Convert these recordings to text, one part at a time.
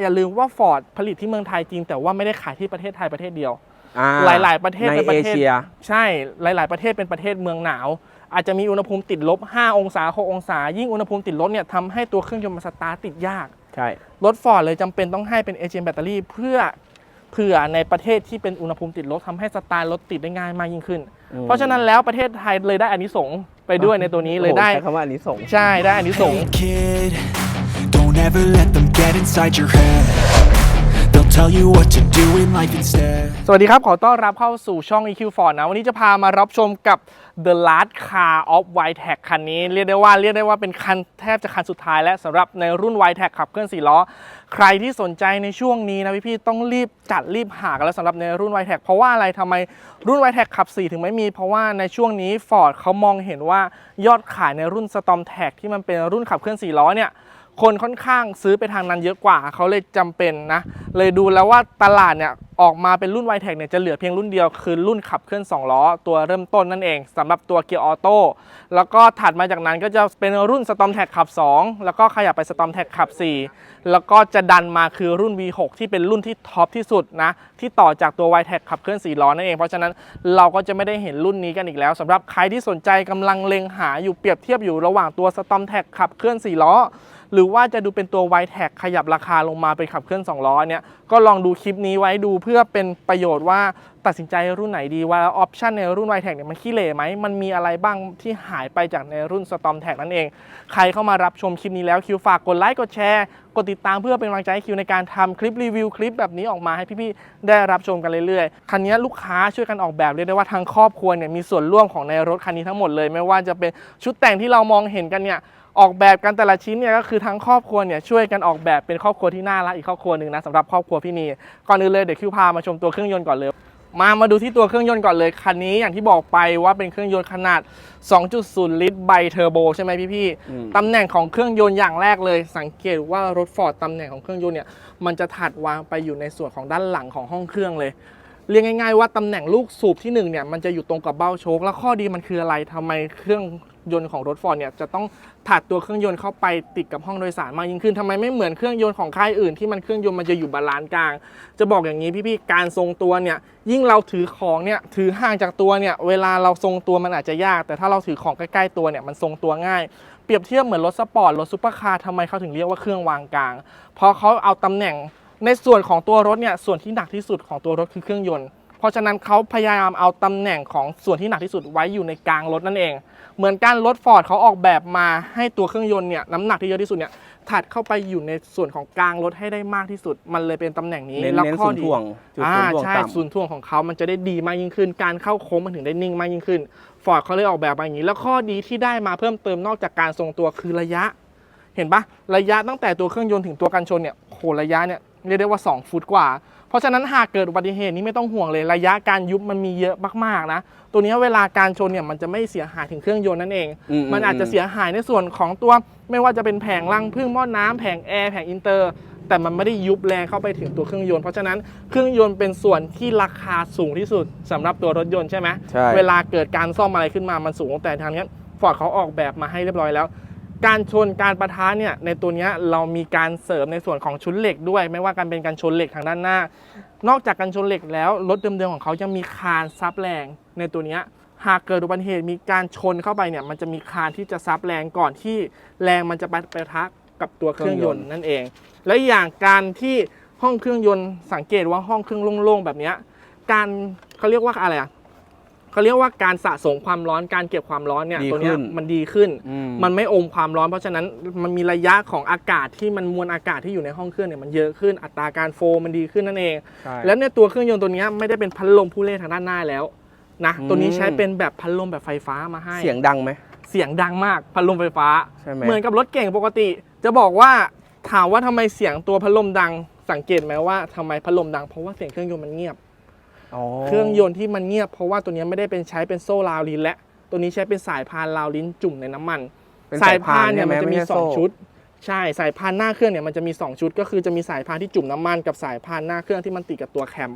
อย่าลืมว่าฟอร์ดผลิตที่เมืองไทยจริง แต่ว่าไม่ได้ขายที่ประเทศไทยประเทศเดียวอ่หลาย ๆ ประเทศในเป็นปเอระเทศเชีย ใช่หลาย ๆ ประเทศเป็นประเทศเมืองหนาว อาจจะมีอุณหภูมิติดลบ 5 องศา6องศา ยิ่งอุณหภูมิติดลบเนี่ยทำให้ตัวเครื่องยนต์มันสตาร์ทติดยากใช่รถฟอร์ดเลยจำเป็นต้องให้เป็นเอเจนแบตเตอรี่เพื่อเผื่อในประเทศที่เป็นอุณหภูมิติดลบทำให้สตาร์ทรถติดได้ง่ายมากยิ่งขึ้นอืมเพราะฉะนั้นแล้วประเทศไทยเลยได้อานิสงส์ไปด้วยในตัวนี้เลยได้โอ้โหใช้คำว่าอันนี้ส่งส์ใช่ได้อานิสงส์ Never let them get inside your head. They'll tell you what to do in life instead. สวัสดีครับ ขอต้อนรับเข้าสู่ช่อง EQ Ford นะ วันนี้จะพามารับชมกับ The Last Car of y t e c คันนี้ เรียกได้ว่าเรียกได้ว่าเป็นคันแทบจะคันสุดท้ายและสำหรับในรุ่น y t e c ขับเคลื่อน4ล้อ ใครที่สนใจในช่วงนี้นะพี่ๆต้องรีบจัดรีบหากันแล้วสำหรับในรุ่น y t e c เพราะว่าอะไรทำไมรุ่น y t e c ขับ 4 ถึงไม่มี เพราะว่าในช่วงนี้ Ford เขามองเห็นว่ายอดขายในรุ่น Storm t a g ที่มันเป็นรุ่นขับเคลื่อน4ล้อเนี่ย คนค่อนข้างซื้อไปทางนั้นเยอะกว่า เขาเลยจำเป็นนะ เลยดูแล้วว่าตลาดเนี่ยออกมาเป็นรุ่น y t e c เนี่ยจะเหลือเพียงรุ่นเดียวคือรุ่นขับเคลื่อน 2 ล้อ ตัวเริ่มต้นนั่นเองสำหรับตัวเกียร์ออโต้แล้วก็ถัดมาจากนั้นก็จะเป็นรุ่น Storm t a g ขับ 2 แล้วก็ขยับไป Storm t a g ขับ 4 แล้วก็จะดันมาคือรุ่น V6 ที่เป็นรุ่นที่ท็อปที่สุดนะที่ต่อจากตัว y t e c ขับเคลื่อน4ล้อนั่นเอง เพราะฉะนั้นเราก็จะไม่ได้เห็นรุ่นนี้กันอีกแล้วสำหรับใครที่สนใจกำลังเล็งหาอยู่เปรียบเทียบอยู่ระหว่างตัว Storm t a g ขับเคลื่อน4ล้อ หรือว่าจะดูเป็นตัว y t e c ขยับราคาลงมาเป็นขับเคลื่อน2ล้อเนี่ยก็ลองดูคลิปนี้ไว้ดูเพื่อเป็นประโยชน์ว่าตัดสินใจรุ่นไหนดีว่าออปชันในรุ่น y t e c เนี่ยมันขี้เหร่ไหมมันมีอะไรบ้างที่หายไปจากในรุ่น Storm t a g นั่นเอง ใครเข้ามารับชมคลิปนี้แล้วคิวฝากกดไลค์กดแชร์กดติดตามเพื่อเป็นกำลังใจให้คิวในการทำคลิปรีวิวคลิปแบบนี้ออกมาให้พี่ๆได้รับชมกันเรื่อยๆคันนี้ลูกค้าช่วยกันออกแบบเรียกได้ว่าทางครอบครัวเนี่ยมีส่วนร่วมของในรถคันนี้ทั้งหมดเลย ไม่ว่าจะเป็นชุดแต่งที่เรามองเห็นกันเนี่ย ออกแบบกันแต่ละชิ้นเนี่ยก็คือทั้งครอบครัวเนี่ยช่วยกันออกแบบเป็นครอบครัวที่น่ารักอีกครอบครัวหนึ่งนะสำหรับครอบครัวพี่นีก่อนอื่นเลยเดี๋ยวคิวพามาชมตัวเครื่องยนต์ก่อนเลย มามาดูที่ตัวเครื่องยนต์ก่อนเลยคันนี้อย่างที่บอกไปว่าเป็นเครื่องยนต์ขนาด 2.0 ลิตรไบเทอร์โบใช่ไหมพี่อืมๆตำแหน่งของเครื่องยนต์อย่างแรกเลย สังเกตว่ารถฟอร์ดตำแหน่งของเครื่องยนต์เนี่ยมันจะถัดวางไปอยู่ในส่วนของด้านหลังของห้องเครื่องเลย เรียกง่ายๆว่าตำแหน่งลูกสูบที่หนึ่งเนี่ยมันจะอยู่ตรงกับเบ้าโชคแล้วข้อดีมันคืออะไรทำไมเครื่องยนต์ของรถฟอร์ดเนี่ยจะต้องถัดตัวเครื่องยนต์เข้าไปติดกับห้องโดยสารมากยิ่งขึ้นทำไมไม่เหมือนเครื่องยนต์ของค่ายอื่นที่มันเครื่องยนต์มันจะอยู่บาลานซ์กลาง จะบอกอย่างนี้พี่ๆการทรงตัวเนี่ยยิ่งเราถือของเนี่ยถือห่างจากตัวเนี่ยเวลาเราทรงตัวมันอาจจะยาก แต่ถ้าเราถือของใกล้ๆตัวเนี่ยมันทรงตัวง่ายเปรียบเทียบเหมือนรถสปอร์ตรถซุปเปอร์คาร์ทำไมเขาถึงเรียกว่าเครื่องวางกลางเพราะเขาเอาตำแหน่ง ในส่วนของตัวรถเนี่ยส่วนที่หนักที่สุดของตัวรถคือเครื่องยนต์ เพราะฉะนั้นเขาพยายามเอาตำแหน่งของส่วนที่หนักที่สุดไว้อยู่ในกลางรถนั่นเอง เหมือนกันรถฟอร์ดเขาออกแบบมาให้ตัวเครื่องยนต์เนี่ยน้ำหนักที่เยอะที่สุดเนี่ยถัดเข้าไปอยู่ในส่วนของกลางรถให้ได้มากที่สุด มันเลยเป็นตำแหน่งนี้เน้นแล้วเน้นข้อศูนย์ดีถ่วงจุดอ่าศูนย์ถ่วงใช่ต่ำ ศูนย์ถ่วงของเขามันจะได้ดีมากยิ่งขึ้น การเข้าโค้งมันถึงได้นิ่งมากยิ่งขึ้นฟอร์ดเขาเลยออกแบบมาอย่างนี้ แล้วข้อดีที่ได้มาเพิ่มเติมนอกจากการทรงตัวคือระยะ เห็นปะระยะตั้งแต่ตัวเครื่องยนต์ถึงตัวกันชนเนี่ยโหระยะเนี่ย เรียกได้ว่า 2 ฟุตกว่า เพราะฉะนั้นหากเกิดอุบัติเหตุนี้ไม่ต้องห่วงเลยระยะการยุบมันมีเยอะมากๆนะ ตัวเนี้ยเวลาการชนเนี่ยมันจะไม่เสียหายถึงเครื่องยนต์นั่นเอง อืมมันอาจจะเสียหายในส่วนของตัว ไม่ว่าจะเป็นแผงรังพึ่งหม้อน้ำแผงแอร์แผงอินเตอร์ แต่มันไม่ได้ยุบแรงเข้าไปถึงตัวเครื่องยนต์เพราะฉะนั้นเครื่องยนต์เป็นส่วนที่ราคาสูงที่สุดสำหรับตัวรถยนต์ใช่ไหม ใช่ เวลาเกิดการซ่อมอะไรขึ้นมามันสูงแต่ทางเนี้ฟอร์ดเขาออกแบบมาให้เรียบร้อยแล้ว การชนการประทะเนี่ยในตัวนี้เรามีการเสริมในส่วนของชุดเหล็กด้วย ไม่ว่าการเป็นการชนเหล็กทางด้านหน้า นอกจากการชนเหล็กแล้วรถเดิมๆของเขายังมีคานซับแรงในตัวนี้หากเกิดอุบัติเหตุมีการชนเข้าไปเนี่ยมันจะมีคานที่จะซับแรงก่อนที่แรงมันจะไปประทะกับตัวเครื่องยนต์นั่นเอง และอย่างการที่ห้องเครื่องยนต์สังเกตว่าห้องเครื่องโล่งๆแบบนี้การเขาเรียกว่าอะไรอะ เขาเรียกว่าการสะสมความร้อนการเก็บความร้อนเนี่ยดีตัวเนี้ยขึ้นมันดีขึ้น อืม มันไม่อมความร้อน เพราะฉะนั้นมันมีระยะของอากาศที่มันมวลอากาศที่อยู่ในห้องเครื่องเนี่ยมันเยอะขึ้นอัตราการโฟลว์มันดีขึ้นนั่นเอง ใช่ แล้วในตัวเครื่องยนต์ตัวเนี้ยไม่ได้เป็นพัดลมผู้เล่นทางด้านหน้าแล้วนะอืม ตัวนี้ใช้เป็นแบบพัดลมแบบไฟฟ้ามาให้ เสียงดังไหม เสียงดังมากพัดลมไฟฟ้า ใช่ไหม เหมือนกับรถเก่งปกติ จะบอกว่าถามว่าทำไมเสียงตัวพัดลมดัง สังเกตไหมว่าทำไมพัดลมดังเพราะว่าเสียงเครื่องยนต์มันเงียบอ๋อ เครื่องยนต์ที่มันเงียบเพราะว่าตัวเนี้ยไม่ได้เป็นใช้เป็นโซ่ราวลิ้นและ ตัวนี้ใช้เป็นสายพานราวลิ้นจุ่มในน้ำมันเป็นสายพานเนี่ยใช่ไหมันจะมีไใช่สองโชุด ใช่สายพานหน้าเครื่องเนี่ยมันจะมี 2 ชุด ก็คือจะมีสายพานที่จุ่มน้ำมันกับสายพานหน้าเครื่องที่มันติดกับตัวแคม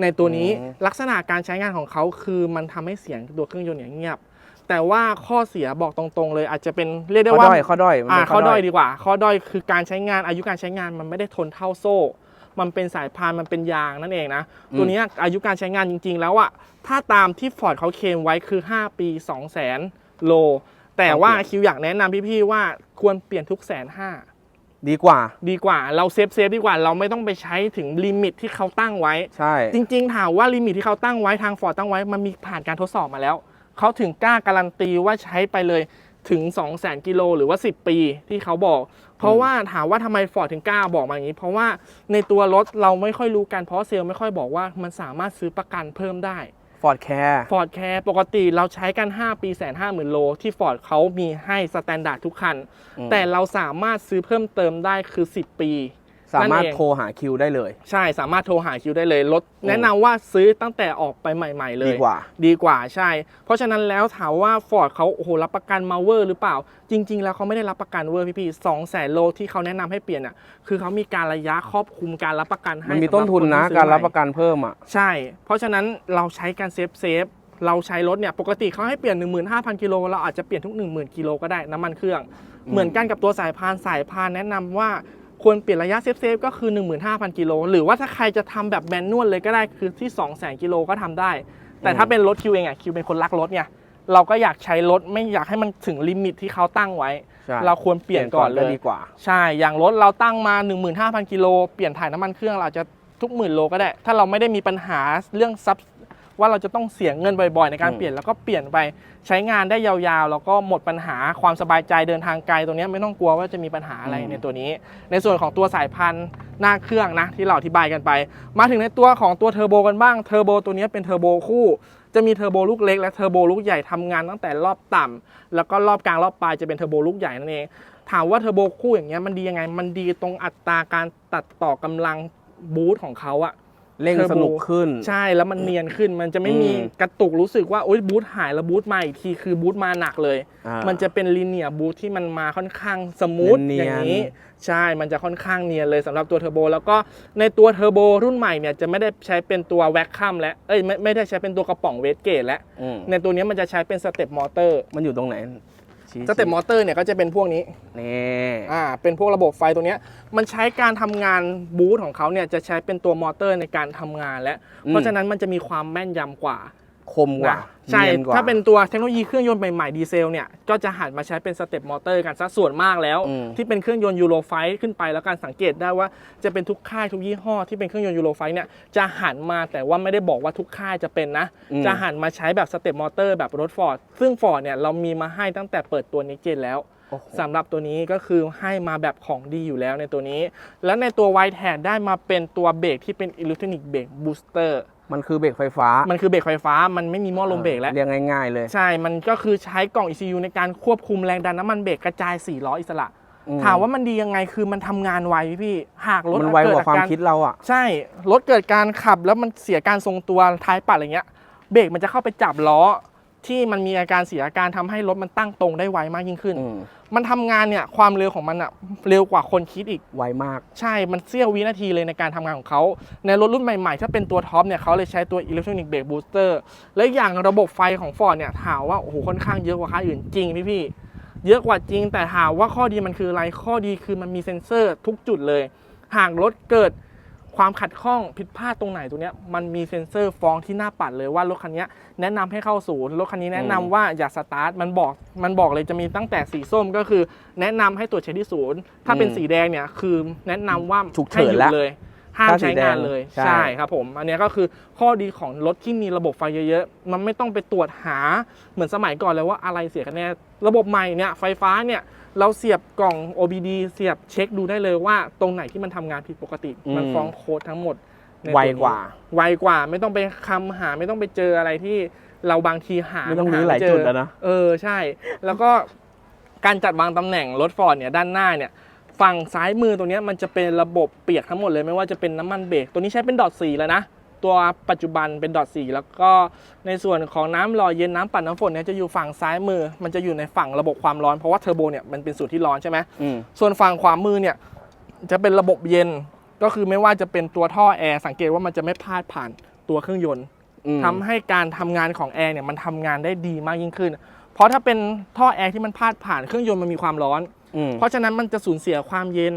ในตัวนี้อืมลักษณะการใช้งานของเขาคือมันทำให้เสียงตัวเครื่องยนต์เนี่ยเงียบแต่ว่าข้อเสียบอกตรงๆเลย อาจจะเป็นเรียกได้ข้อว่าด้อยข้อด้อยมันอ่าเป็นข้อด้อยดีกว่า ข้อด้อยคือการใช้งานอายุการใช้งานมันไม่ได้ทนเท่าโซ่ มันเป็นสายพานมันเป็นยางนั่นเองนะ ตัวเนี้ยอายุการใช้งานจริง ๆ แล้วอะถ้าตามที่ฟอร์ดเขาเคลมไว้คือ 5 ปี 2 0 0 0 0 0โล แต่ว่าคิวอยากแนะนำพี่ๆว่าควรเปลี่ยนทุกแสนห้าดีกว่า ดีกว่าเราเซฟเซฟดีกว่าเราไม่ต้องไปใช้ถึงลิมิตที่เขาตั้งไว้ ใช่ จริงๆถามว่าลิมิตที่เขาตั้งไว้ทางฟอร์ดตั้งไว้ มันมีผ่านการทดสอบมาแล้ว เขาถึงกล้าการันตีว่าใช้ไปเลยถึง 2 0 0 0 0 0กิโลหรือว่า 10 ปีที่เขาบอก เพราะว่าถามว่าทำไมฟอร์ดถึงกล้าบอกมาอย่างนี้ เพราะว่าในตัวรถเราไม่ค่อยรู้กันเพราะเซลล์ไม่ค่อยบอกว่ามันสามารถซื้อประกันเพิ่มได้ฟอร์ดแคร์ฟอร์ดแคร์ปกติเราใช้กัน 5 ปีแสนห้าหมื่นโล ที่ฟอร์ดเขามีให้สแตนดาร์ดทุกคัน แต่เราสามารถซื้อเพิ่มเติมได้คือ 10 ปี สามารถนั่นเอง โทรหาคิวได้เลย ใช่สามารถโทรหาคิวได้เลยรถแนะนำว่าซื้อตั้งแต่ออกไปใหม่ ๆ เลย ดีกว่า ดีกว่าใช่ เพราะฉะนั้นแล้วถามว่าฟอร์ดเขาโอ้โหรับประกันมาเวอร์หรือเปล่า จริง ๆ แล้วเขาไม่ได้รับประกันเวอร์พี่ๆสองแสนโลที่เขาแนะนำให้เปลี่ยนอะคือเขามีการระยะครอบคลุมการรับประกันให้มันมีต้นทุนนะ สำหคที่ซื้อการรับใหม่ประกันเพิ่มอะ ใช่ เพราะฉะนั้นเราใช้การเซฟเซฟเราใช้รถเนี่ยปกติเขาให้เปลี่ยน 15,000กิโลเราอาจจะเปลี่ยนทุก 10,000กิโลก็ได้น้ำมันเครื่องเหมือนกันกับตัวสายพานสายพานแนะนำว่า ควรเปลี่ยนระยะเซฟเซฟก็คือ 15,000 กิโล หรือว่าถ้าใครจะทำแบบแมนนวลเลยก็ได้คือที่ 200,000 กิโลก็ทำได้ แต่ถ้าเป็นรถคิวเองอะคิวเป็นคนรักรถไงเราก็อยากใช้รถไม่อยากให้มันถึงลิมิตที่เขาตั้งไว้ใช่เราควรเปลี่ยนก่อนเลยดีกว่า ใช่ อย่างรถเราตั้งมา 15,000 กิโล เปลี่ยนถ่ายน้ำมันเครื่องเราอาจจะทุกหมื่นโลก็ได้ ถ้าเราไม่ได้มีปัญหาเรื่องซับ ว่าเราจะต้องเสียเงินบ่อยๆ ในการอืมเปลี่ยนแล้วก็เปลี่ยนไปใช้งานได้ยาวๆ แล้วก็หมดปัญหาความสบายใจเดินทางไกลตรงเนี้ยไม่ต้องกลัวว่าจะมีปัญหาอะไรในตัวนี้ ในส่วนของตัวสายพันธุ์หน้าเครื่องนะที่เราอธิบายกันไป มาถึงในตัวของตัวเทอร์โบกันบ้างเทอร์โบตัวนี้เป็นเทอร์โบคู่จะมีเทอร์โบลูกเล็กและเทอร์โบลูกใหญ่ทำงานตั้งแต่รอบต่ำแล้วก็รอบกลางรอบปลายจะเป็นเทอร์โบลูกใหญ่นั่นเองถามว่าเทอร์โบคู่อย่างเงี้ยมันดียังไง มันดีตรงอัตราการตัดต่อกำลังบูสต์ของเขาอะ เร่งเทอร์โบสนุกขึ้น ใช่แล้วมันเนียนขึ้น มันจะไม่มีอืมกระตุกรู้สึกว่าโอ๊ยบูสต์หายแล้วบูสต์มาอีกทีคือบูสต์มาหนักเลยอ่ามันจะเป็นลีเนียบูสต์ที่มันมาค่อนข้างสมูทเนียนๆอย่างนี้ ใช่มันจะค่อนข้างเนียนเลยสำหรับตัวเทอร์โบแล้วก็ในตัวเทอร์โบรุ่นใหม่เนี่ยจะไม่ได้ใช้เป็นตัวแว็กคัมและเอ้ยไม่ไม่ได้ใช้เป็นตัวกระป๋องเวสเกตแล้วอืมในตัวเนี้ยมันจะใช้เป็นสเต็ปมอเตอร์มันอยู่ตรงไหน ชี้สเต็ปมอเตอร์เนี่ยก็จะเป็นพวกนี้นี่อ่าเป็นพวกระบบไฟตัวเนี้ยมันใช้การทำงานบูทของเขาเนี่ยจะใช้เป็นตัวมอเตอร์ในการทำงานและ เพราะฉะนั้นมันจะมีความแม่นยำกว่า คมกว่านะใช่นียกว่ถ้าเป็นตัวเทคโนโลยีเครื่องยนต์ใหม่ๆดีเซลเนี่ยก็จะหันมาใช้เป็นสเต็ปมอเตอร์กันซะส่วนมากแล้วอืมที่เป็นเครื่องยนต์ยูโรไฟขึ้นไปแล้วการสังเกตได้ว่าจะเป็นทุกค่ายทุกยี่ห้อที่เป็นเครื่องยนต์ยูโรไฟเนี่ยจะหันมาแต่ว่าไม่ได้บอกว่าทุกค่ายจะเป็นนะอืมจะหันมาใช้แบบสเต็ปมอเตอร์แบบรถฟอร์ดซึ่งฟอร์ดเนี่ยเรามีมาให้ตั้งแต่เปิดตัวนิกเจนแล้วโอ้โหสำหรับตัวนี้ก็คือให้มาแบบของดีอยู่แล้วในตัวนี้ แล้วในตัวไวท์แทนได้มาเป็นตัวเบรกที่เป็นอิเล็กทรอนิกส์เบรกบูสเตอร์ มันคือเบรกไฟฟ้า มันคือเบรกไฟฟ้า มันไม่มีหม้อลมเบรกแล้วเรียกง่ายๆเลย ใช่ มันก็คือใช้กล่อง ECU ในการควบคุมแรงดันน้ำมันเบรกกระจาย4ล้ออิสระอืมถามว่ามันดียังไง คือมันทำงานไวพี่ หากรถมันไวเกิกดว่าความการคิดเราอะ ใช่ รถเกิดการขับแล้วมันเสียการทรงตัวท้ายปัดอะไรเงี้ย เบรกมันจะเข้าไปจับล้อที่มันมีอาการเสียอาการทำให้รถมันตั้งตรงได้ไวมากยิ่งขึ้นอื มมันทำงานเนี่ยความเร็วของมันอะเร็วกว่าคนคิดอีก ไวมาก ใช่ มันเสี้ยววินาทีเลยในการทำงานของเขา ในรถรุ่นใหม่ๆ ถ้าเป็นตัวท็อปเนี่ยเขาเลยใช้ตัวอิเล็กทรอนิกส์เบรกบูสเตอร์และอย่างระบบไฟของ Ford เนี่ยถามว่าโอ้โหค่อนข้างเยอะกว่าค่ายอื่นจริงพี่พี่ๆเยอะกว่าจริงแต่ถามว่าข้อดีมันคืออะไรข้อดีคือมันมีเซ็นเซอร์ทุกจุดเลย หากรถเกิด ความขัดข้องผิดพลาดตรงไหนตัวเนี้ยมันมีเซ็นเซอร์ฟ้องที่หน้าปัดเลยว่ารถคันเนี้ยแนะนำให้เข้าศูนย์รถคันนี้แนะนำอืมว่าอย่าสตาร์ทมันบอกมันบอกเลยจะมีตั้งแต่สีส้มก็คือ แนะนำให้ตรวจเช็คที่ศูนย์ถ้าเป็นสีแดงเนี่ยคือแนะนำว่าฉุกเฉินให้หยุดแล้วเลย ห้ามถ้าสีใช้งานแดงเลยใช่ใช่ครับผม อันเนี้ยก็คือข้อดีของรถที่มีระบบไฟเยอะๆ มันไม่ต้องไปตรวจหาเหมือนสมัยก่อนเลยว่าอะไรเสียกันแน่ระบบใหม่เนี่ยไฟฟ้าเนี่ยเราเสียบกล่อง OBD เสียบเช็คดูได้เลยว่าตรงไหนที่มันทำงานผิดปกติอืมมันฟ้องโค้ดทั้งหมดในไวตัวนี้กว่าไวกว่าไม่ต้องไปคำหาไม่ต้องไปเจออะไรที่เราบางทีหาไม่ต้องรื้อไหลายเจจุดแล้วนะเออใช่ แล้วก็การจัดวางตำแหน่งรถฟอร์ดเนี่ยด้านหน้าเนี่ย ฝั่งซ้ายมือตรงเนี้ยมันจะเป็นระบบเปียกทั้งหมดเลยไม่ว่าจะเป็นน้ำมันเบรกตัวนี้ใช้เป็นดอทสีแล้วนะ ตัวปัจจุบันเป็นดอทสีแล้วก็ในส่วนของน้ำหล่อเย็นน้ำปั่นน้ำฝนเนี่ยจะอยู่ฝั่งซ้ายมือ มันจะอยู่ในฝั่งระบบความร้อนเพราะว่าเทอร์โบเนี่ยมันเป็นส่วนที่ร้อนใช่ไหมอืมส่วนฝั่งขวามือเนี่ยจะเป็นระบบเย็นก็คือไม่ว่าจะเป็นตัวท่อแอร์สังเกตว่ามันจะไม่พาดผ่านตัวเครื่องยนต์อืมทำให้การทำงานของแอร์เนี่ยมันทำงานได้ดีมากยิ่งขึ้น เพราะถ้าเป็นท่อแอร์ที่มันพาดผ่านเครื่องยนต์มันมีความร้อน อืม เพราะฉะนั้นมันจะสูญเสียความเย็น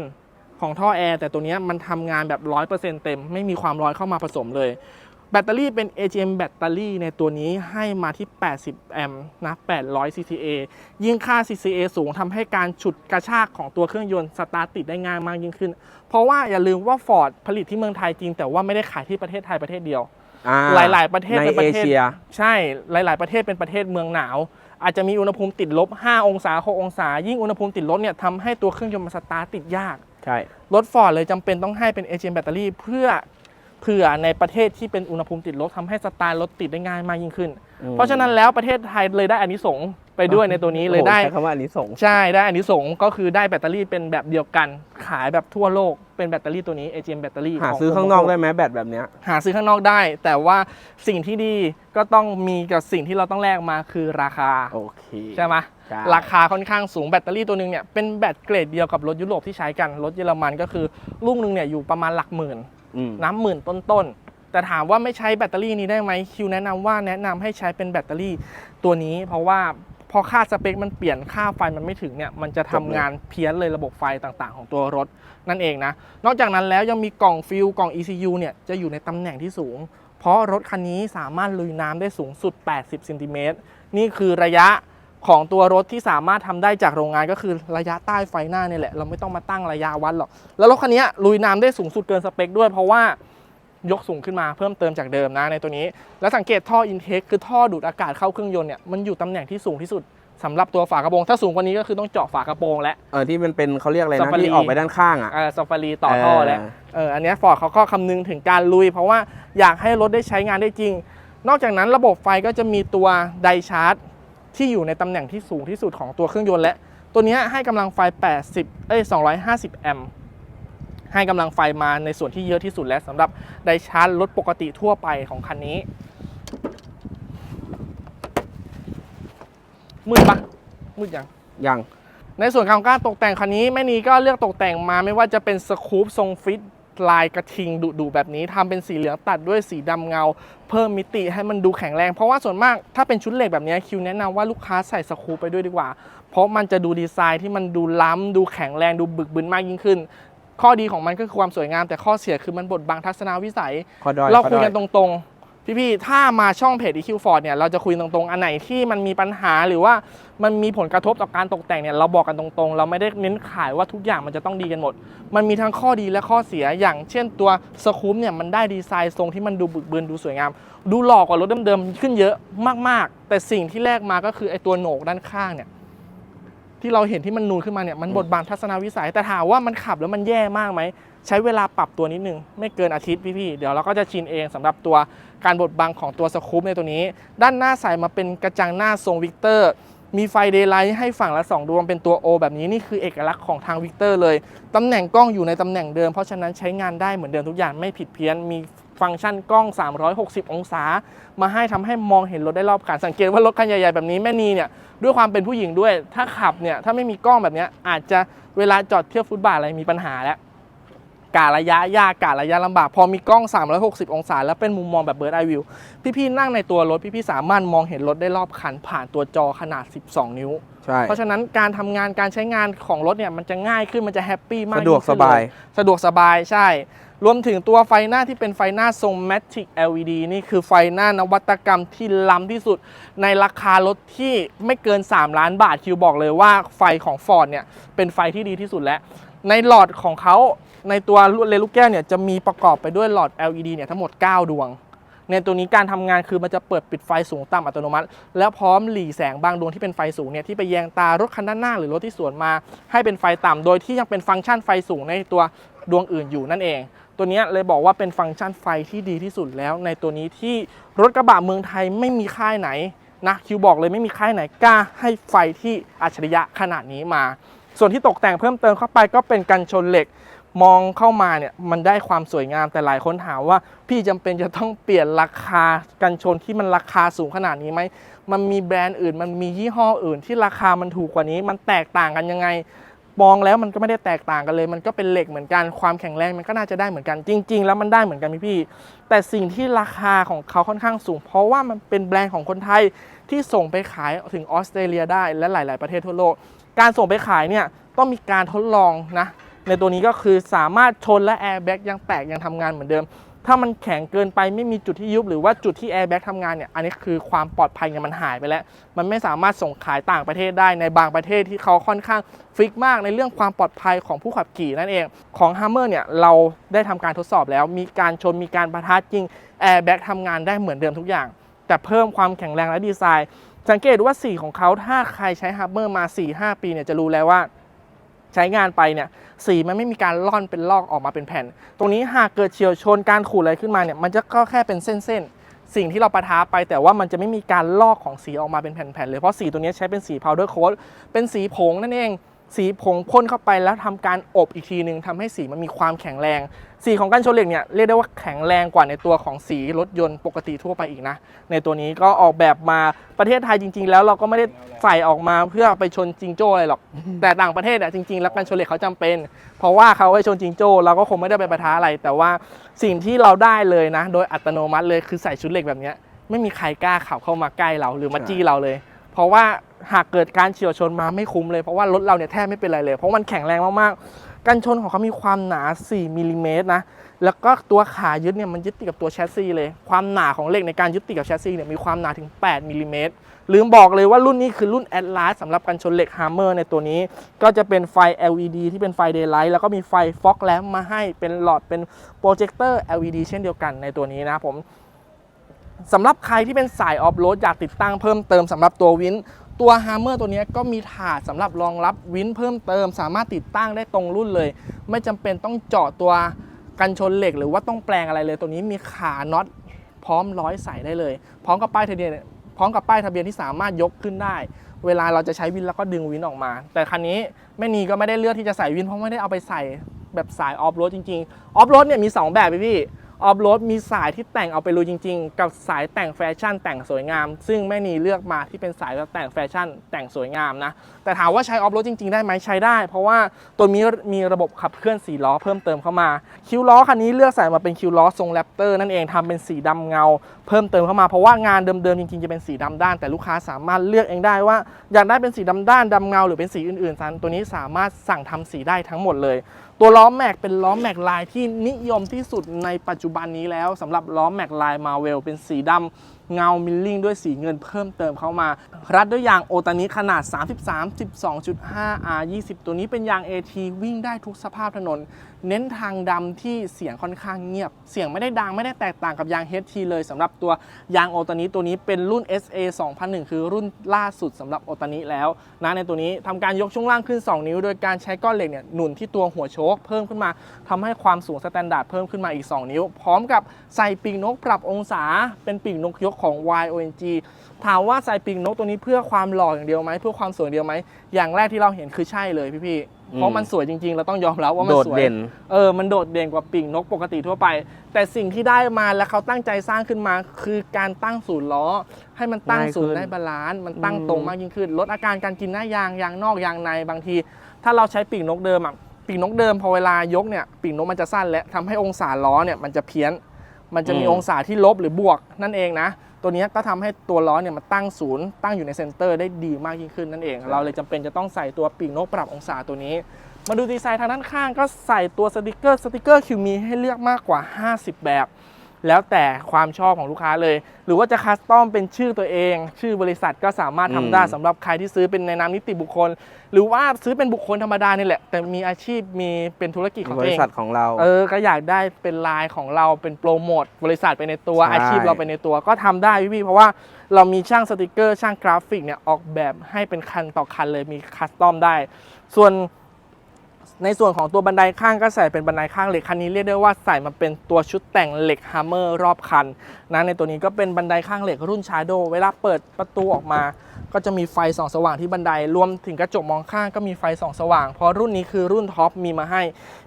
ของท่อแอร์แต่ตัวเนี้ยมันทำงานแบบ100%เต็ม ไม่มีความร้อนเข้ามาผสมเลย แบตเตอรี่เป็น AGM แบตเตอรี่ในตัวนี้ให้มาที่ 80 แอมป์นะ 800 CCA ยิ่งค่า CCA สูงทำให้การฉุดกระชากของตัวเครื่องยนต์สตาร์ทติดได้ง่ายมากยิ่งขึ้น เพราะว่าอย่าลืมว่า Ford ผลิตที่เมืองไทยจริง แต่ว่าไม่ได้ขายที่ประเทศไทยประเทศเดียว อ่หลาย ๆ ประเทศในเป็นปเอระเทศเชีย ใช่หลาย ๆ ประเทศเป็นประเทศเมืองหนาว อาจจะมีอุณหภูมิติดลบ 5 องศา 6 องศา ยิ่งอุณหภูมิติดลบเนี่ยทำให้ตัวเครื่องยนต์มันสตาร์ทติดยาก ใช่ รถฟอร์ดเลยจำเป็นต้องให้เป็น AGM แบตเตอรี่เพื่อ เผื่อในประเทศที่เป็นอุณหภูมิติดลบทำให้สตาร์ทรถติดได้ง่ายมากยิ่งขึ้นอืมเพราะฉะนั้นแล้วประเทศไทยเลยได้อานิสงส์ไปด้วยในตัวนี้เลยโอ้โหได้ใช้คำว่าอันนี้ส่งส์ใช่ได้อานิสงส์ก็คือได้แบตเตอรี่เป็นแบบเดียวกัน ขายแบบทั่วโลกเป็นแบตเตอรี่ตัวนี้ AGM แบตเตอรี่หาซื้อข้างนอกได้ไหมแบตแบบเนี้ยหาซื้อข้างนอกได้ แต่ว่าสิ่งที่ดีก็ต้องมีกับสิ่งที่เราต้องแลกมาคือราคาโอเคใช่ไหมใช่ราคาค่อนข้างสูงแบตเตอรี่ตัวหนึ่งเนี่ยเป็นแบตเกรดเดียวกับรถยุโรปที่ใช้กันรถเยอรมันก็คือลูกหนึ่งเนี่ยอยู่ประมาณหลักหมื่นอืม น้ำหมื่นต้นๆ แต่ถามว่าไม่ใช้แบตเตอรี่นี้ได้ไหมคิวแนะนำว่าแนะนำให้ใช้เป็นแบตเตอรี่ตัวนี้ เพราะว่าพอค่าสเปคมันเปลี่ยนค่าไฟมันไม่ถึงเนี่ยมันจะทำงานเพี้ยนเลยระบบไฟต่างๆ ของตัวรถนั่นเองนะ นอกจากนั้นแล้วยังมีกล่องฟิลกล่อง ECU เนี่ยจะอยู่ในตำแหน่งที่สูง เพราะรถคันนี้สามารถลุยน้ำได้สูงสุด 80เซนติเมตรนี่คือระยะ ของตัวรถที่สามารถทำได้จากโรงงานก็คือระยะใต้ไฟหน้าเนี่ยแหละ เราไม่ต้องมาตั้งระยะวัดหรอก แล้วรถคันนี้ลุยน้ำได้สูงสุดเกินสเปคด้วย เพราะว่ายกสูงขึ้นมาเพิ่มเติมจากเดิมนะในตัวนี้ แล้วสังเกตท่ออินเทคคือท่อดูดอากาศเข้าเครื่องยนต์เนี่ยมันอยู่ตำแหน่งที่สูงที่สุดสำหรับตัวฝากระโปรง ถ้าสูงกว่านี้ก็คือต้องเจาะฝากระโปรงและเออที่มันเป็นเขาเรียกอะไรนะ Safari ที่ออกไปด้านข้างอะเออซาฟารีต่อท่อแล้วเออเอออันเนี้ฟอร์ดเขาก็คำนึงถึงการลุย เพราะว่าอยากให้รถได้ใช้งานได้จริง นอกจากนั้นระบบไฟก็จะมีตัวไดชาร์จ ที่อยู่ในตำแหน่งที่สูงที่สุดของตัวเครื่องยนต์และ ตัวเนี้ยให้กำลังไฟ 80 เอ้ย 250 แอมป์ให้กำลังไฟมาในส่วนที่เยอะที่สุดแล้วสำหรับไดชาร์จรถปกติทั่วไปของคันนี้มืดปะมืดยังยังในส่วนของการตกแต่งคันนี้แม่นีก็เลือกตกแต่งมาไม่ว่าจะเป็นสคูปทรงฟิต ลายกระทิงดุๆแบบนี้ทำเป็นสีเหลืองตัดด้วยสีดำเงา เพิ่มมิติให้มันดูแข็งแรง เพราะว่าส่วนมากถ้าเป็นชุดเหล็กแบบนี้คิวแนะนำว่าลูกค้าใส่สคูปไปด้วยดีกว่า เพราะมันจะดูดีไซน์ที่มันดูล้ำดูแข็งแรงดูบึกบึนมากยิ่งขึ้น ข้อดีของมันก็คือความสวยงามแต่ข้อเสียคือมันบดบังทัศนวิสัยขอดอยเราขอคุยดอกันตรงๆ พี่ๆ ถ้ามาช่องเพจ EQ Ford เนี่ย เราจะคุยตรงๆ อันไหนที่มันมีปัญหาหรือว่ามันมีผลกระทบต่อการตกแต่งเนี่ย เราบอกกันตรงๆ เราไม่ได้เน้นขายว่าทุกอย่างมันจะต้องดีกันหมด มันมีทั้งข้อดีและข้อเสีย อย่างเช่นตัวสคูปเนี่ย มันได้ดีไซน์ทรงที่มันดูบึกบืนดูสวยงาม ดูหล่อกว่ารถเดิมๆ ขึ้นเยอะมากๆ แต่สิ่งที่แลกมาก็คือไอ้ตัวโหนกด้านข้างเนี่ยที่เราเห็นที่มันนูนขึ้นมาเนี่ยมันบดบังทัศนวิสัย แต่ถามว่ามันขับแล้วมันแย่มากไหม ใช้เวลาปรับตัวนิดนึง ไม่เกินอาทิตย์พี่ๆ เดี๋ยวเราก็จะชินเองสำหรับตัว การบดบังของตัวสคูปในตัวนี้ ด้านหน้าใส่มาเป็นกระจังหน้าทรงวิกเตอร์มีไฟเดย์ไลท์ให้ฝั่งละ 2 ดวงเป็นตัว O แบบนี้นี่คือเอกลักษณ์ของทางวิกเตอร์เลย ตำแหน่งกล้องอยู่ในตำแหน่งเดิม เพราะฉะนั้นใช้งานได้เหมือนเดิมทุกอย่างไม่ผิดเพี้ยน มีฟังก์ชันกล้อง 360 องศา มาให้ทำให้มองเห็นรถได้รอบคันสังเกตว่ารถคันใหญ่ๆแบบนี้แม่นีเนี่ยด้วยความเป็นผู้หญิงด้วย ถ้าขับเนี่ยถ้าไม่มีกล้องแบบนี้อาจจะเวลาจอดเที่ยวฟุตบาทอะไรมีปัญหาแล้ว การะยะยากการะยะลำบาก พอมีกล้อง 360 องศา แล้วเป็นมุมมองแบบเบิร์ดไอวิวพี่ๆนั่งในตัวรถ พี่ๆสามารถมองเห็นรถได้รอบคันผ่านตัวจอขนาด 12 นิ้ว ใช่ เพราะฉะนั้นการทำงานการใช้งานของรถเนี่ยมันจะง่ายขึ้นมันจะแฮปปี้มากสะดวกยิ่งขึ้นสบายเลสะดวกสบายใช่ รวมถึงตัวไฟหน้าที่เป็นไฟหน้าทรง Matic LED นี่คือไฟหน้านวัตกรรมที่ล้ำที่สุด ในราคารถที่ไม่เกิน 3 ล้านบาทคิวบอกเลยว่าไฟของ Ford เนี่ยเป็นไฟที่ดีที่สุดแล้ว ในหลอดของเขาในตัวเลลูกแก้วเนี่ยจะมีประกอบไปด้วยหลอด LED เนี่ยทั้งหมด 9 ดวง ในตัวนี้การทำงานคือมันจะเปิดปิดไฟสูงต่ำอัตโนมัติ แล้วพร้อมหลีแสงบางดวงที่เป็นไฟสูงเนี่ยที่ไปแยงตารถคันด้านหน้าหรือรถที่สวนมา ให้เป็นไฟต่ำโดยที่ยังเป็นฟังก์ชันไฟสูงในตัวดวงอื่นอยู่นั่นเอง ตัวนี้เลยบอกว่าเป็นฟังก์ชันไฟที่ดีที่สุดแล้ว ในตัวนี้ที่รถกระบะเมืองไทยไม่มีค่ายไหนนะคิวบอกเลยไม่มีค่ายไหนกล้าให้ไฟที่อัจฉริยะขนาดนี้มา ส่วนที่ตกแต่งเพิ่มเติมเข้าไปก็เป็นกันชนเหล็กมองเข้ามาเนี่ยมันได้ความสวยงามแต่หลายคนถามว่า พี่จำเป็นจะต้องเปลี่ยนราคากันชนที่มันราคาสูงขนาดนี้ไหมมันมีแบรนด์อื่น มันมียี่ห้ออื่นที่ราคามันถูกกว่านี้ มันแตกต่างกันยังไงมองแล้วมันก็ไม่ได้แตกต่างกันเลย มันก็เป็นเหล็กเหมือนกันความแข็งแรงมันก็น่าจะได้เหมือนกันจริง ๆ แล้วมันได้เหมือนกันพี่พี่แต่สิ่งที่ราคาของเขาค่อนข้างสูง เพราะว่ามันเป็นแบรนด์ของคนไทยที่ส่งไปขายถึงออสเตรเลียได้และหลาย ๆ ประเทศทั่วโลก การส่งไปขายเนี่ยต้องมีการทดลองนะ ในตัวนี้ก็คือสามารถชนและแอร์แบ็กยังแตกยังทำงานเหมือนเดิม ถ้ามันแข็งเกินไปไม่มีจุดที่ยุบหรือว่าจุดที่แอร์แบ็กทำงานเนี่ยอันนี้คือความปลอดภัยเนี่ยมันหายไปแล้ว มันไม่สามารถส่งขายต่างประเทศได้ในบางประเทศที่เขาค่อนข้างฟิกมากในเรื่องความปลอดภัยของผู้ขับขี่นั่นเองของ Hammer เนี่ยเราได้ทำการทดสอบแล้ว มีการชนมีการประทะจริงแอร์แบ็กทำงานได้เหมือนเดิมทุกอย่างแต่เพิ่มความแข็งแรงและดีไซน์ สังเกตว่าสีของเขาถ้าใครใช้ฮับเมอร์มา 4-5 ปีเนี่ยจะรู้แล้วว่าใช้งานไปเนี่ยสีมันไม่มีการล่อนเป็นลอกออกมาเป็นแผ่น ตรงนี้หากเกิดเฉียวชนการขูดอะไรขึ้นมาเนี่ยมันจะก็แค่เป็นเส้นๆ สิ่งที่เราประทาไปแต่ว่ามันจะไม่มีการลอกของสีออกมาเป็นแผ่นๆเลยเพราะสีตัวนี้ใช้เป็นสีพาวเดอร์โค้ดเป็นสีผงนั่นเอง สีผงพ่นเข้าไปแล้วทำการอบอีกทีหนึ่งทำให้สีมันมีความแข็งแรง สีของกันชนเหล็กเนี่ยเรียกได้ว่าแข็งแรงกว่าในตัวของสีรถยนต์ปกติทั่วไปอีกนะ ในตัวนี้ก็ออกแบบมาประเทศไทยจริง ๆ แล้วเราก็ไม่ได้ใส่ออกมาเพื่อไปชนจิงโจ้อะไรหรอก แต่ต่างประเทศอะจริงๆ แล้วกันชนเหล็กเขาจำเป็น เพราะว่าเขาไปชนจิงโจ้เราก็คงไม่ได้ไปประท้าอะไร แต่ว่าสิ่งที่เราได้เลยนะ โดยอัตโนมัติเลยคือใส่ชุดเหล็กแบบนี้ไม่มีใครกล้าขับเข้ามาใกล้เราหรือมาจี้เราเลย เพราะว่า หากเกิดการเฉียวชนมาไม่คุ้มเลยเพราะว่ารถเราเนี่ยแทบไม่เป็นไรเลย เพราะมันแข็งแรงมากๆ กันชนของเขามีความหนา 4มิลลิเมตรนะ แล้วก็ตัวขายึดเนี่ยมันยึดติดกับตัวแชสซีเลย ความหนาของเหล็กในการยึดติดกับแชสซีเนี่ยมีความหนาถึง 8มิลลิเมตรลืมบอกเลยว่ารุ่นนี้คือรุ่น Atlas สำหรับกันชนเหล็ก Hammer ในตัวนี้ ก็จะเป็นไฟ LED ที่เป็นไฟ Daylight แล้วก็มีไฟ Fog Lamp มาให้เป็นหลอดเป็นโปรเจคเตอร์ LED เช่นเดียวกันในตัวนี้นะผมสำหรับใครที่เป็นสายออฟโรดอยากติดตั้งเพิ่มเติมสำหรับตัววิน ตัวฮ Hammer ตัวนี้ก็มีถาดสำหรับรองรับวินเพิ่มเติม สามารถติดตั้งได้ตรงรุ่นเลย ไม่จำเป็นต้องเจาะตัวกันชนเหล็ก หรือว่าต้องแปลงอะไรเลย ตัวนี้มีขาน็อตพร้อมร้อยใส่ได้เลย พร้อมกับป้ายทะเบียนพร้อมกับป้ายทะเบียนที่สามารถยกขึ้นได้ เวลาเราจะใช้วินแล้วก็ดึงวินออกมา แต่คันนี้แม่นีก็ไม่ได้เลือกที่จะใส่วินเพราะไม่ได้เอาไปใส่แบบสายออฟโรดจริงๆออฟโรดเนี่ยมีสองแบบพี่ ออฟโรดมีสายที่แต่งเอาไปลุยจริง ๆ กับสายแต่งแฟชั่นแต่งสวยงาม ซึ่งแม่นีเลือกมาที่เป็นสายแต่งแฟชั่นแต่งสวยงามนะ แต่ถามว่าใช้ออฟโรดจริง ๆ ได้ไหมใช้ได้ เพราะว่าตัวนี้มีระบบขับเคลื่อน4ล้อเพิ่มเติมเข้ามา คิวล้อคันนี้เลือกใส่มาเป็นคิวล้อทรงแรปเตอร์นั่นเองทำเป็นสีดำเงา เพิ่มเติมเข้ามาเพราะว่างานเดิมๆจริงๆจะเป็นสีดำด้าน แต่ลูกค้าสามารถเลือกเองได้ว่าอยากได้เป็นสีดำด้านดำเงา หรือเป็นสีอื่นๆซันตัวนี้สามารถสั่งทำสีได้ทั้งหมดเลย ตัวล้อแม็กเป็นล้อแม็กลายที่นิยมที่สุดในปัจจุบันนี้แล้วสำหรับล้อแม็กลายมาเวลเป็นสีดำเงามิลลิ่งด้วยสีเงินเพิ่มเติมเข้ามา รัดด้วยยางโอตานิขนาด 33 12.5 R 20 ตัวนี้เป็นยาง AT วิ่งได้ทุกสภาพถนน เน้นทางดำที่เสียงค่อนข้างเงียบ เสียงไม่ได้ดังไม่ได้แตกต่างกับยาง HT เลยสำหรับตัวยางโอตานิตัวนี้เป็นรุ่น SA 2001 คือรุ่นล่าสุดสำหรับโอตานิแล้วนะในตัวนี้ทำการยกช่วงล่างขึ้น 2 นิ้ว โดยการใช้ก้อนเหล็กเนี่ยหนุนที่ตัวหัวโชคเพิ่มขึ้นมาทำให้ความสูงสแตนดาร์ดเพิ่มขึ้นมาอีก 2 นิ้ว พร้อมกับใส่ปีกนกปรับองศาเป็นปีกนกยกของ YONG ถามว่าใส่ปีกนกตัวนี้เพื่อความหล่ออย่างเดียวไหมเพื่อความสวยอย่างเดียวไหมอย่างแรกที่เราเห็นคือใช่เลยพี่ๆเพราะมันสวยจริงๆ เราต้องยอมรับว่ามันโดดสวยเด่น เออมันโดดเด่นกว่าปีกนกปกติทั่วไป แต่สิ่งที่ได้มาและเขาตั้งใจสร้างขึ้นมา คือการตั้งศูนย์ล้อ ให้มันตั้งง่ายขึ้นศูนย์ได้บาลานซ์มันตั้งอืมตรงมากยิ่งขึ้น ลดอาการการกินหน้ายางยางนอกยางในบางที ถ้าเราใช้ปีกนกเดิมอะปีกนกเดิมพอเวลายกเนี่ยปีกนกมันจะสั้นและทำให้องศาล้อเนี่ยมันจะเพี้ยน มันจะมีองศาที่ลบหรือบวกนั่นเองนะ ตัวนี้ก็ทำให้ตัวล้อเนี่ยมันตั้งศูนย์ตั้งอยู่ในเซนเตอร์ได้ดีมากยิ่งขึ้นนั่นเอง เราเลยจำเป็นจะต้องใส่ตัวปีกนกปรับองศาตัวนี้ มาดูดีไซน์ทางด้านข้างก็ใส่ตัวสติกเกอร์สติกเกอร์คิวมีให้เลือกมากกว่า 50 แบบ แล้วแต่ความชอบของลูกค้าเลย หรือว่าจะคัสตอมเป็นชื่อตัวเอง ชื่อบริษัทก็สามารถทำได้อืมสำหรับใครที่ซื้อเป็นในนามนิติบุคคล หรือว่าซื้อเป็นบุคคลธรรมดานี่แหละ แต่มีอาชีพมีเป็นธุรกิจของบตัวเอริงษัทของเราเออก็อยากได้เป็นลายของเราเป็นโปรโมทบริษัทไปในตัวใช่อาชีพเราไปในตัวก็ทำได้พี่ๆเพราะว่าเรามีช่างสติกเกอร์ช่างกราฟิกเนี่ยออกแบบให้เป็นคันต่อคันเลยมีคัสตอมได้ ส่วน ในส่วนของตัวบันไดข้างก็ใส่เป็นบันไดข้างเหล็กคันนี้เรียกได้ว่าใส่มาเป็นตัวชุดแต่งเหล็กฮัมเมอร์รอบคันนะในตัวนี้ก็เป็นบันไดข้างเหล็กรุ่นชาโดเวลาเปิดประตูออกมา ก็จะมีไฟส่องสว่างที่บันได รวมถึงกระจกมองข้างก็มีไฟส่องสว่าง เพราะรุ่นนี้คือรุ่นท็อปมีมาให้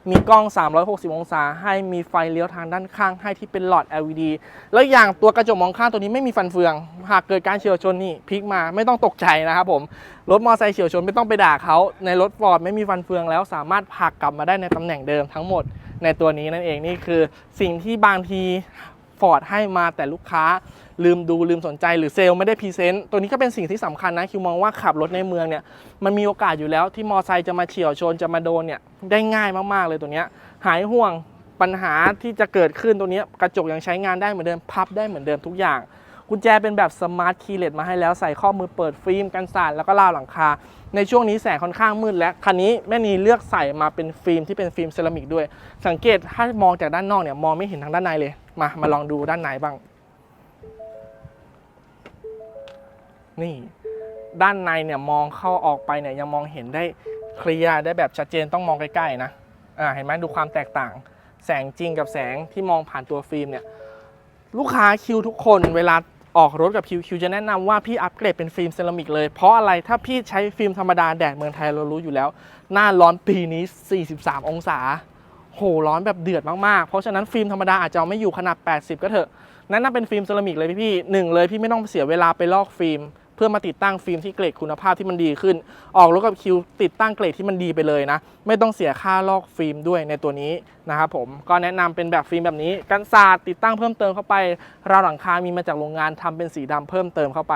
มีกล้อง 360 องศาให้ มีไฟเลี้ยวทางด้านข้างให้ที่เป็นหลอด LED แล้วอย่างตัวกระจกมองข้างตัวนี้ไม่มีฟันเฟือง หากเกิดการเฉียวชนนี่พลิกมาไม่ต้องตกใจนะครับผม รถมอเตอร์ไซค์เฉียวชนไม่ต้องไปด่าเขา ในรถฟอร์ดไม่มีฟันเฟืองแล้วสามารถผลักกลับมาได้ในตำแหน่งเดิมทั้งหมดในตัวนี้นั่นเองนี่คือสิ่งที่บางที ฟอร์ดให้มาแต่ลูกค้าลืมดูลืมสนใจหรือเซลล์ไม่ได้พรีเซนต์ตัวนี้ก็เป็นสิ่งที่สำคัญนะคิวมองว่าขับรถในเมืองเนี่ยมันมีโอกาสอยู่แล้วที่มอเตอร์ไซค์จะมาเฉียวชนจะมาโดนเนี่ยได้ง่ายมากๆเลยตัวเนี้ยหายห่วงปัญหาที่จะเกิดขึ้นตัวนี้กระจกยังใช้งานได้เหมือนเดิมพับได้เหมือนเดิมทุกอย่างกุญแจเป็นแบบสมาร์ทคีย์เลสมาให้แล้วใส่ข้อมือเปิดฟิล์มกันสาดแล้วก็ราวหลังคา ในช่วงนี้แสงค่อนข้างมืดและคันนี้แม่นีเลือกใส่มาเป็นฟิล์มที่เป็นฟิล์มเซรามิกด้วย สังเกตถ้ามองจากด้านนอกเนี่ยมองไม่เห็นทางด้านในเลย มา มาลองดูด้านในบ้าง นี่ ด้านในเนี่ยมองเข้าออกไปเนี่ยยังมองเห็นได้เคลียร์ได้แบบชัดเจนต้องมองใกล้ๆนะ อ่า เห็นไหมดูความแตกต่าง แสงจริงกับแสงที่มองผ่านตัวฟิล์มเนี่ย ลูกค้าคิวทุกคนเวลาออกรถกับคิวคิวจะแนะนำว่าพี่อัปเกรดเป็นฟิล์มเซรามิกเลย เพราะอะไรถ้าพี่ใช้ฟิล์มธรรมดาแดดเมืองไทยเรารู้อยู่แล้ว หน้าร้อนปีนี้ 43 องศา โหร้อนแบบเดือดมากๆ เพราะฉะนั้นฟิล์มธรรมดาอาจจะไม่อยู่ขนาด 80 ก็เถอะนั่นน่าเป็นฟิล์มเซรามิกเลยพี่ๆหนึ่งเลยพี่ไม่ต้องเสียเวลาไปลอกฟิล์ม พื่อมาติดตั้งฟิล์มที่เกรดคุณภาพที่มันดีขึ้น ออกรถกับคิวติดตั้งเกรดที่มันดีไปเลยนะ ไม่ต้องเสียค่าลอกฟิล์มด้วยในตัวนี้นะครับผมก็แนะนำเป็นแบบฟิล์มแบบนี้กันศาสตร์ติดตั้งเพิ่มเติมเข้าไปราวหลังคามีมาจากโรงงานทำเป็นสีดำเพิ่มเติมเข้าไป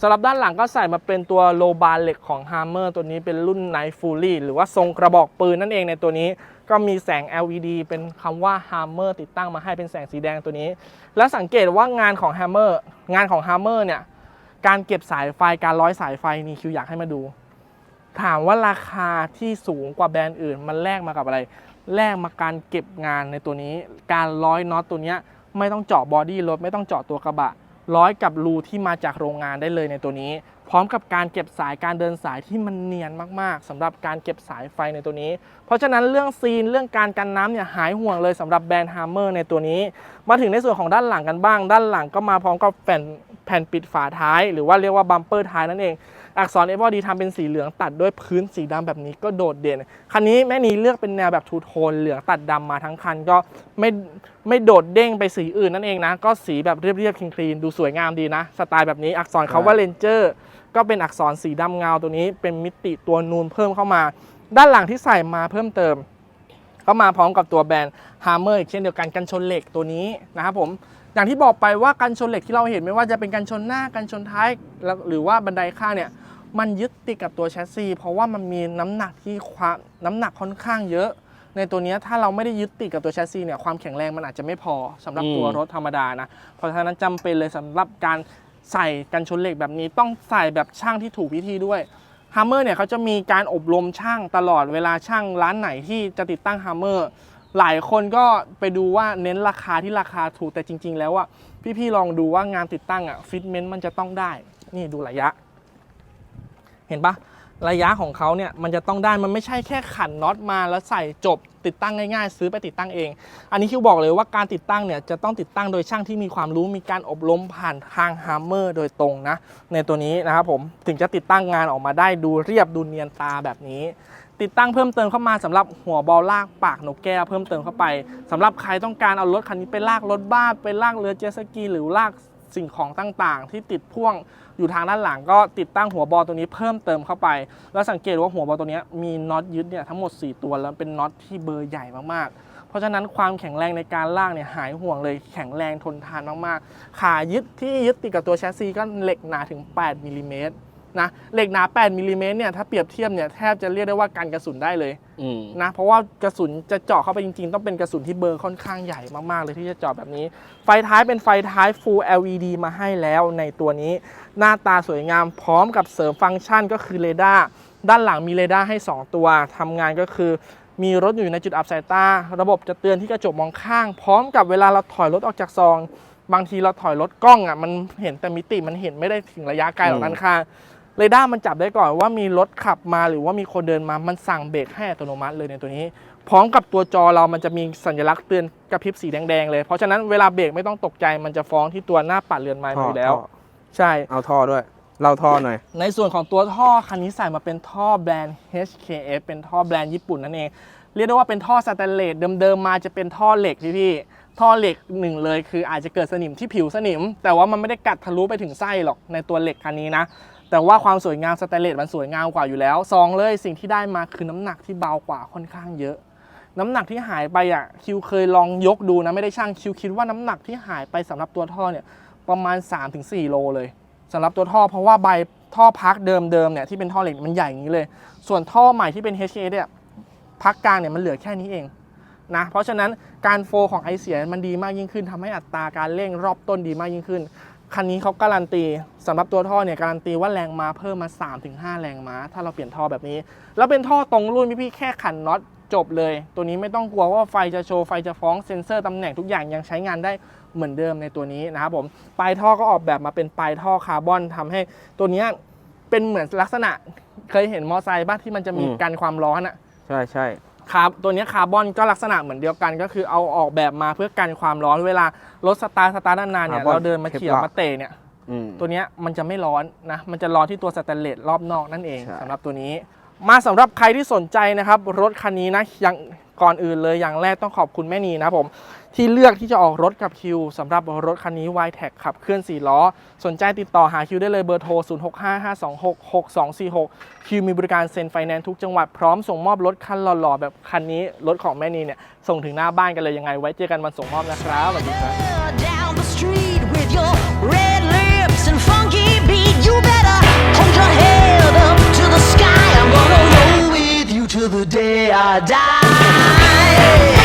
สำหรับด้านหลังก็ใส่มาเป็นตัวโลบาร์เหล็กของ Hammer ตัวนี้เป็นรุ่น Night Fury หรือว่าทรงกระบอกปืนนั่นเองในตัวนี้ ก็มีแสง LED เป็นคำว่า Hammer ติดตั้งมาให้เป็นแสงสีแดงตัวนี้ แล้วสังเกตว่างานของ Hammer งานของ Hammer เนี่ย การเก็บสายไฟการร้อยสายไฟนี่คิวอยากให้มาดู ถามว่าราคาที่สูงกว่าแบรนด์อื่น มันแลกมากับอะไร แลกมาการเก็บงานในตัวนี้ การร้อยน็อตตัวนี้ไม่ต้องเจาะบอดี้รถไม่ต้องเจาะตัวกระบะ ร้อยกับรูที่มาจากโรงงานได้เลยในตัวนี้ พร้อมกับการเก็บสายการเดินสายที่มันเนียนมากๆสำหรับการเก็บสายไฟในตัวนี้ เพราะฉะนั้นเรื่องซีนเรื่องการกันน้ำเนี่ยหายห่วงเลยสำหรับแบรนด์ฮัมเมอร์ในตัวนี้ มาถึงในส่วนของด้านหลังกันบ้าง ด้านหลังก็มาพร้อมกับแผ่นแผ่นปิดฝาท้าย หรือว่าเรียกว่าบัมเปอร์ท้ายนั่นเอง อักษร f อ d ทำเป็นสีเหลืองตัดด้วยพื้นสีดำแบบนี้ก็โดดเด่น คันนี้แม่นีเลือกเป็นแนวแบบทูโทนเหลืองตัดดำมาทั้งคันก็ไม่ไม่โดดเด้งไปสีอื่นนั่นเองนะ ก็สีแบบเรียบๆคลีนๆดูสวยงามดีนะ สไตล์แบบนี้อักษรเขาว่าเลนเจอร์ก็เป็นอักษรสีดำเงาตัวนี้เป็นมิติตัวนูนเพิ่มเข้ามา ด้านหลังที่ใส่มาเพิ่มเติมก็มาพร้อมกับตัวแบรนด์ Hammer อีกเช่นเดียวกันกันชนเหล็กตัวนี้นะครับผม อย่างที่บอกไปว่ากันชนเหล็กที่เราเห็นไม่ว่าจะเป็นกันชนหน้ากันชนท้ายหรือว่าบันไดข้างเนี่ยมันยึดติดกับตัวแชสซีเพราะว่ามันมีน้ำหนักที่ความน้ำหนักค่อนข้างเยอะ ในตัวนี้ถ้าเราไม่ได้ยึดติดกับตัวแชสซีเนี่ยความแข็งแรงมันอาจจะไม่พอสำหรับตัวรถธรรมดานะเพราะฉะนั้นจำเป็นเลยสำหรับการใส่กันชนเหล็กแบบนี้ต้องใส่แบบช่างที่ถูกวิธีด้วยฮัมเมอร์เนี่ยเขาจะมีการอบรมช่างตลอดเวลาช่างร้านไหนที่จะติดตั้งฮัมเมอร์ หลายคนก็ไปดูว่าเน้นราคาที่ราคาถูกแต่จริง ๆ แล้วอะพี่ๆลองดูว่างานติดตั้งอะฟิตเมนต์มันจะต้องได้ นี่ดูระยะ เห็นปะระยะของเขาเนี่ยมันจะต้องได้มันไม่ใช่แค่ขันน็อตมาแล้วใส่จบติดตั้งง่ายๆ ซื้อไปติดตั้งเอง อันนี้คิวบอกเลยว่าการติดตั้งเนี่ยจะต้องติดตั้งโดยช่างที่มีความรู้มีการอบรมผ่านทางฮาร์เมอร์โดยตรงนะในตัวนี้นะครับผมถึงจะติดตั้งงานออกมาได้ดูเรียบดูเนียนตาแบบนี้ ติดตั้งเพิ่มเติมเข้ามาสำหรับหัวบอลลากปากนกแก้วเพิ่มเติมเข้าไปสำหรับใครต้องการเอารถคันนี้ไปลากรถบ้านไปลากเรือเจสกี หรือลากสิ่งของต่างๆ ที่ติดพ่วงอยู่ทางด้านหลังก็ติดตั้งหัวบอลตัวนี้เพิ่มเติมเข้าไป แล้วสังเกตว่าหัวบอลตัวนี้มีน็อตยึดเนี่ยทั้งหมด 4 ตัวแล้วเป็นน็อตที่เบอร์ใหญ่มากๆ เพราะฉะนั้นความแข็งแรงในการลากเนี่ยหายห่วงเลยแข็งแรงทนทานมากๆ ขายึดที่ยึดติดกับตัวแชสซีก็เหล็กหนาถึง 8มิลลิเมตร นะเหล็กหนา 8มิลลิเมตรเนี่ยถ้าเปรียบเทียบเนี่ยแทบจะเรียกได้ว่ากันกระสุนได้เลยอืมนะเพราะว่ากระสุนจะเจาะเข้าไปจริงๆ ต้องเป็นกระสุนที่เบอร์ค่อนข้างใหญ่มากๆเลยที่จะเจาะแบบนี้ ไฟท้ายเป็นไฟท้าย Full LED มาให้แล้วในตัวนี้ หน้าตาสวยงามพร้อมกับเสริมฟังก์ชันก็คือเรดาร์ด้านหลังมีเรดาร์ให้ 2 ตัวทำงานก็คือมีรถอยู่ในจุดอับสายตา ระบบจะเตือนที่กระจกมองข้าง พร้อมกับเวลาเราถอยรถออกจากซอง บางทีเราถอยรถกล้องอะมันเห็นแต่มิติมันเห็นไม่ได้ถึงระยะไกลหรอกอืมด้านข้าง เรดาร์มันจับได้ก่อนว่ามีรถขับมาหรือว่ามีคนเดินมา มันสั่งเบรกให้อัตโนมัติเลยในตัวนี้ พร้อมกับตัวจอเรามันจะมีสัญลักษณ์เตือนกระพริบสีแดงๆเลย เพราะฉะนั้นเวลาเบรกไม่ต้องตกใจ มันจะฟ้องที่ตัวหน้าปัดเรือนไม้มาอยู่แล้ว ท่อใช่ เอาท่อด้วย เราท่อหน่อย ในส่วนของตัวท่อคันนี้ใส่มาเป็นท่อแบรนด์ HKF เป็นท่อแบรนด์ญี่ปุ่นนั่นเอง เรียกได้ว่าเป็นท่อสแตนเลสเดิมๆมาจะเป็นท่อเหล็กพี่พี่ๆท่อเหล็กหนึ่งเลยคืออาจจะเกิดสนิมที่ผิวสนิม แต่ว่ามันไม่ได้กัดทะลุไปถึงไส้หรอกในตัวเหล็กคันนี้นะ แต่ว่าความสวยงามสแตนเลสมันสวยงามกว่าอยู่แล้วสองเลยสิ่งที่ได้มาคือน้ำหนักที่เบากว่าค่อนข้างเยอะ น้ำหนักที่หายไปอะคิวเคยลองยกดูนะไม่ได้ช่างคิวคิดว่าน้ำหนักที่หายไปสำหรับตัวท่อเนี่ยประมาณ 3-4 โลเลยสำหรับตัวท่อเพราะว่าใบท่อพักเดิมๆเนี่ยที่เป็นท่อเหล็กมันใหญ่อย่างนี้เลย ส่วนท่อใหม่ที่เป็น HK เนี่ยพักกลางเนี่ยมันเหลือแค่นี้เองนะเพราะฉะนั้นการโฟลของไอเสียมันดีมากยิ่งขึ้นทำให้อัตราการเร่งรอบต้นดีมากยิ่งขึ้น คันนี้เขาการันตีสำหรับตัวท่อเนี่ยการันตีว่าแรงม้าเพิ่มมา 3-5 แรงม้า ถ้าเราเปลี่ยนท่อแบบนี้ แล้วเป็นท่อตรงรุ่นพี่ๆแค่ขันน็อตจบเลย ตัวนี้ไม่ต้องกลัวว่าไฟจะโชว์ไฟจะฟ้องเซ็นเซอร์ตำแหน่งทุกอย่างยังใช้งานได้เหมือนเดิมในตัวนี้นะครับผมปลายท่อก็ออกแบบมาเป็นปลายท่อคาร์บอนทำให้ตัวเนี้ยเป็นเหมือนลักษณะเคยเห็นมอไซค์บ้างที่มันจะมีอืมกันความร้อนอะใช่ใช่ ครับตัวเนี้ยคาร์บอนก็ลักษณะเหมือนเดียวกัน ก็คือเอาออกแบบมาเพื่อกันความร้อนเวลารถสตาร์ทสตาร์ทนานๆเนี่ยเราเดินมาเขี่ยมาเตะเนี่ยอืมตัวเนี้ยมันจะไม่ร้อนนะ มันจะร้อนที่ตัวสแตนเลสรอบนอกนั่นเองใช่ สำหรับตัวนี้ มาสำหรับใครที่สนใจนะครับ รถคันนี้นะอย่างก่อนอื่นเลยอย่างแรกต้องขอบคุณแม่นีนะผม ที่เลือกที่จะออกรถกับคิวสำหรับรถคันนี้ y t e c ขับเคลื่อน 4 ล้อ สนใจติดต่อหาคิวได้เลยเบอร์โทร 0655266246 คิวมีบริการเซ็นไฟแนนซ์ทุกจังหวัดพร้อมส่งมอบรถคันหล่อๆ แบบคันนี้ รถของแม่นีเนี่ย ส่งถึงหน้าบ้านกันเลยยังไง ไว้เจอกันวันส่งมอบนะครับสวัสดีครับ to the day I die.